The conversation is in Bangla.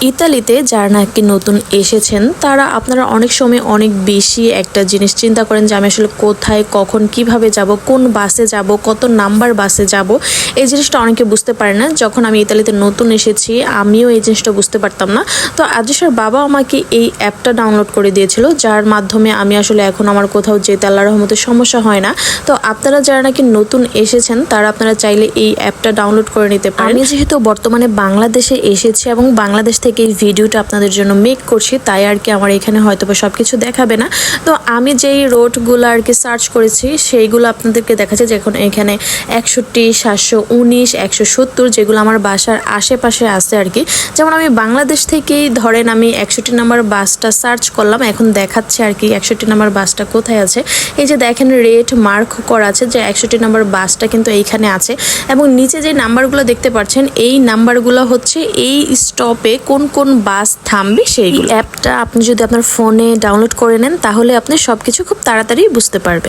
ইতালিতে যারা নাকি নতুন এসেছেন, তারা আপনারা অনেক সময় অনেক বেশি একটা জিনিস চিন্তা করেন যে আমি আসলে কোথায়, কখন, কীভাবে যাব, কোন বাসে যাব, কত নাম্বার বাসে যাব। এই জিনিসটা অনেকে বুঝতে পারে না। যখন আমি ইতালিতে নতুন এসেছি, আমিও এই জিনিসটা বুঝতে পারতাম না। তো আদিসার বাবা আমাকে এই অ্যাপটা ডাউনলোড করে দিয়েছিল, যার মাধ্যমে আমি আসলে এখন আমার কোথাও যেতে আল্লাহ রহমতে সমস্যা হয় না। তো আপনারা যারা নাকি নতুন এসেছেন, তারা আপনারা চাইলে এই অ্যাপটা ডাউনলোড করে নিতে পারেন। আমি যেহেতু বর্তমানে বাংলাদেশে এসেছি এবং বাংলাদেশ থেকে এই ভিডিওটা আপনাদের জন্য মেক করছি, তাই আর কি আমার এখানে হয়তো বা সব কিছু দেখাবে না। তো আমি যেই রোডগুলো আর কি সার্চ করেছি, সেইগুলো আপনাদেরকে দেখাচ্ছে যখন এখানে একষট্টি, সাতশো উনিশ, একশো সত্তর যেগুলো আমার বাসার আশেপাশে আছে আর কি। যেমন আমি বাংলাদেশ থেকেই ধরেন আমি একষট্টি নাম্বার বাসটা সার্চ করলাম, এখন দেখাচ্ছে আর কি একষট্টি নাম্বার বাসটা কোথায় আছে। এই যে দেখেন রেট মার্ক করা আছে যে একষট্টি নাম্বার বাসটা কিন্তু এইখানে আছে। এবং নিচে যে নাম্বারগুলো দেখতে পাচ্ছেন, এই নাম্বারগুলো হচ্ছে এই স্টপে কোন কোন কোন বাস থামবে সেই অ্যাপটা আপনি যদি আপনার ফোনে ডাউনলোড করে নেন, তাহলে আপনি সবকিছু খুব তাড়াতাড়ি বুঝতে পারবেন।